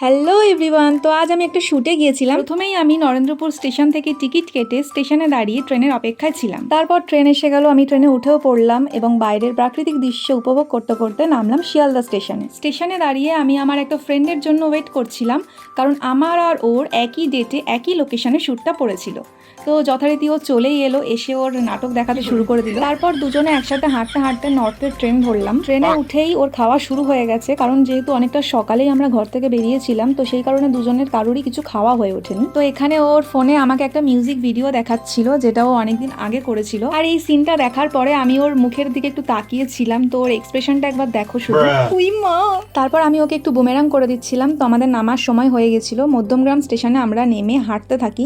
Hello everyone তো আজ আমি একটা শুটে গিয়েছিলাম। প্রথমেই আমি নরেন্দ্রপুর স্টেশন থেকে টিকিট কেটে স্টেশনে দাঁড়িয়ে ট্রেনের অপেক্ষায় ছিলাম। তারপর ট্রেন এসে গেল আমি ট্রেনে উঠেও পড়লাম এবং বাইরের প্রাকৃতিক দৃশ্য উপভোগ করতে করতে নামলাম শিয়ালদা স্টেশনে। স্টেশনে দাঁড়িয়ে আমি আমার একটা ফ্রেন্ডের জন্য ওয়েট করছিলাম কারণ আমার আর ওর একই ডেটে একই লোকেশনে শ্যুটটা পড়েছিল। তো যথারীতি ও চলেই এলো এসে ওর নাটক দেখাতে শুরু করে দিল। তারপর দুজনে একসাথে হাঁটতে হাঁটতে নর্থের ট্রেন ধরলাম। ট্রেনে উঠেই ওর খাওয়া শুরু হয়ে গেছে কারণ যেহেতু অনেকটা সকালেই আমরা ঘর থেকে বেরিয়েছিলাম তো সেই কারণে দুজনের কারোরই কিছু খাওয়া হয়ে ওঠেনি। তো এখানে ওর ফোনে আমাকে একটা মিউজিক ভিডিও দেখাচ্ছিল যেটা ও অনেকদিন আগে করেছিল। আর এই সিনটা দেখার পরে আমি ওর মুখের দিকে একটু তাকিয়েছিলাম তো ওর এক্সপ্রেশনটা একবার দেখো শুধু. উই মা! তারপর আমি ওকে একটু বুমেরাং করে দিচ্ছিলাম তো আমাদের নামার সময় হয়ে গেছিল। মধ্যমগ্রাম স্টেশনে আমরা নেমে হাঁটতে থাকি।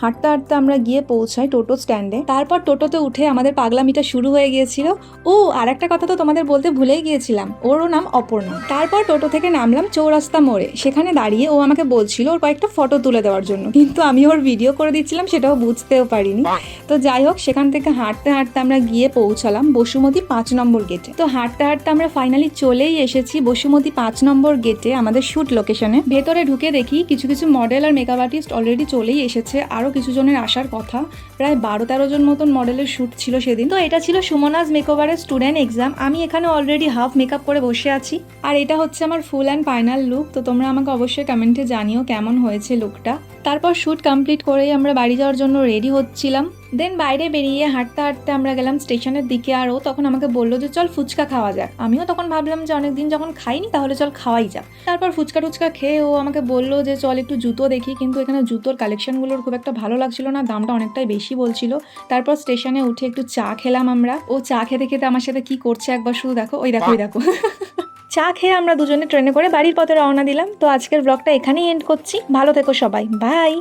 হাঁটতে হাঁটতে আমরা গিয়ে পৌঁছাই টোটো স্ট্যান্ডে। তারপর টোটোতে উঠে আমাদের পাগলামিটা শুরু হয়ে গিয়েছিল। ও আর একটা কথা তো তোমাদের বলতে ভুলেই গিয়েছিলাম। ওরও নাম অপর্ণা। তারপর টোটো থেকে নামলাম চৌরাস্তা মোড়ে। সেখানে দাঁড়িয়ে ও আমাকে বলছিল ওর কয়েকটা ফটো তুলে দেওয়ার জন্য। কিন্তু আমি ওর ভিডিও করে দিচ্ছিলাম, সেটাও বুঝতেও পারিনি। তো যাই হোক, সেখান থেকে হাঁটতে হাঁটতে আমরা গিয়ে পৌঁছালাম বসুমতী পাঁচ নম্বর গেটে। তো হাঁটতে হাঁটতে আমরা ফাইনালি চলেই এসেছি বসুমতী পাঁচ নম্বর গেটে, আমাদের শুট লোকেশনে ভেতরে ঢুকে দেখি কিছু কিছু মডেল আর মেকআপ আর্টিস্ট অলরেডি চলেই এসেছে। আরও কিছু জনের আসার কথা। প্রায় বারো তেরো জন মতন মডেলের শ্যুট ছিল সেদিন। তো এটা ছিল সুমনাজ মেকওভারের স্টুডেন্ট এক্সাম আমি এখানে অলরেডি হাফ মেকআপ করে বসে আছি। আর এটা হচ্ছে আমার ফুল অ্যান্ড ফাইনাল লুক তো তোমরা আমাকে অবশ্যই কমেন্টে জানিও কেমন হয়েছে লুকটা তারপর শ্যুট কমপ্লিট করেই আমরা বাড়ি যাওয়ার জন্য রেডি হচ্ছিলাম। দেন বাইরে বেরিয়ে হাঁটতে হাঁটতে আমরা গেলাম স্টেশনের দিকে আর ও তখন আমাকে বলল যে চল ফুচকা খাওয়া যাক। আমিও তখন ভাবলাম যে অনেকদিন যখন খাইনি তাহলে চল খাওয়াই যাক। তারপর ফুচকা টুচকা খেয়ে ও আমাকে বলল যে চল একটু জুতো দেখি। কিন্তু এখানে জুতোর কালেকশনগুলোর খুব একটা ভালো লাগছিল না দামটা অনেকটাই বেশি বলছিল। তারপর স্টেশনে উঠে একটু চা খেলাম আমরা। ও চা খেতে খেতে আমার সাথে কি করছে একবার শুধু দেখো? ওই দেখো ওই দেখো। চা খেয়ে আমরা দুজনে ট্রেনে করে বাড়ির পথে রওনা দিলাম। তো আজকের ব্লগটা এখানেই এন্ড করছি। ভালো থেকো সবাই। বাই